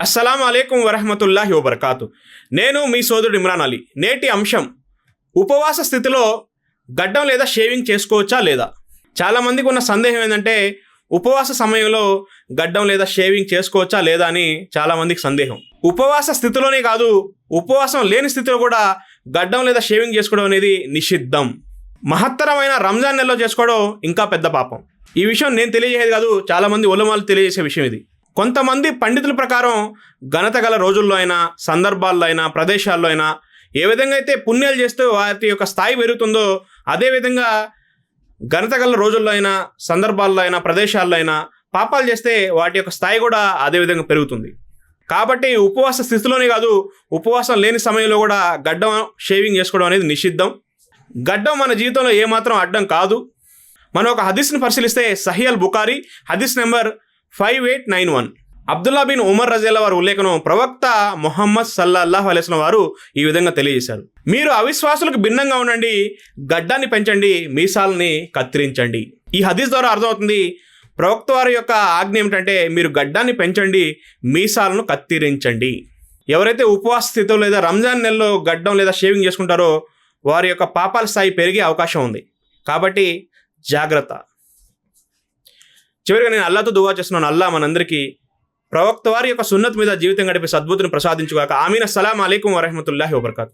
అస్సలం అయికం వరహమతుల్లాహి వబర్కాతు. నేను మీ సోదరుడు ఇమ్రాన్ అలీ. నేటి అంశం ఉపవాస స్థితిలో గడ్డం లేదా షేవింగ్ చేసుకోవచ్చా లేదా? చాలామందికి ఉన్న సందేహం ఏంటంటే ఉపవాస సమయంలో గడ్డం లేదా షేవింగ్ చేసుకోవచ్చా లేదా అని చాలామందికి సందేహం. ఉపవాస స్థితిలోనే కాదు ఉపవాసం లేని స్థితిలో కూడా గడ్డం లేదా షేవింగ్ చేసుకోవడం అనేది నిషిద్ధం. మహత్తరమైన రంజాన్ నెలలో చేసుకోవడం ఇంకా పెద్ద పాపం. ఈ విషయం నేను తెలియజేసేది కాదు చాలామంది ఉలమాలు తెలియజేసే విషయం ఇది. కొంతమంది పండితుల ప్రకారం ఘనత గల రోజుల్లో అయినా సందర్భాల్లో అయినా ప్రదేశాల్లో అయినా ఏ విధంగా అయితే పుణ్యాలు చేస్తే వాటి యొక్క స్థాయి పెరుగుతుందో అదేవిధంగా ఘనత గల రోజుల్లో అయినా సందర్భాల్లో అయినా ప్రదేశాల్లో అయినా పాపాలు చేస్తే వాటి యొక్క స్థాయి కూడా అదే విధంగా పెరుగుతుంది. కాబట్టి ఉపవాస స్థితిలోనే కాదు ఉపవాసం లేని సమయంలో కూడా గడ్డం షేవింగ్ చేసుకోవడం అనేది నిషిద్ధం. గడ్డం మన జీవితంలో ఏమాత్రం అడ్డం కాదు. మనం ఒక హదీస్ని పరిశీలిస్తే సహియల్ బుకారి హదీస్ number five eight nine one. Abdullah bin Umar రజేల వారి ఉల్లేఖనం ప్రవక్త మొహమ్మద్ సల్లాహ్ అలైస్లం వారు ఈ విధంగా తెలియజేశారు. మీరు అవిశ్వాసులకు భిన్నంగా ఉండండి గడ్డాన్ని పెంచండి మీసాలని కత్తిరించండి. ఈ హదీస్ ద్వారా అర్థమవుతుంది ప్రవక్త వారి యొక్క ఆజ్ఞ ఏమిటంటే మీరు గడ్డాన్ని పెంచండి మీసాలను కత్తిరించండి. ఎవరైతే ఉపవాస స్థితిలో లేదా రంజాన్ నెలలో గడ్డం లేదా షేవింగ్ చేసుకుంటారో వారి యొక్క పాపాల స్థాయి పెరిగే అవకాశం ఉంది. కాబట్టి జాగ్రత్త. చివరిగా నేను అల్లాతో దువా చేస్తున్నాను. అల్లా మనందరికీ ప్రవక్త వారి యొక్క సున్నత్ మీద జీవితం గడిపే సద్భుతిని ప్రసాదించుగాక. ఆమీన. సలాం అయికం వరహమతుల్లాహి వబర్కాతు.